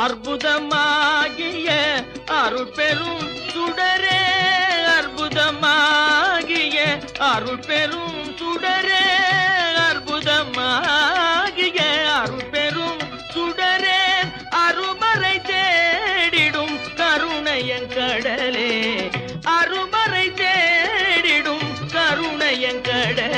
அற்புதமாகிய அருள் பெரும் சுடரே அற்புதமாகிய அருள் பெரும் சுடரே அற்புதமாகிய அருள் பெரும் சுடரே அருமறை தேடிடும் கருணையன் கடலே அருமறை தேடிடும் கருணையன் கடலே.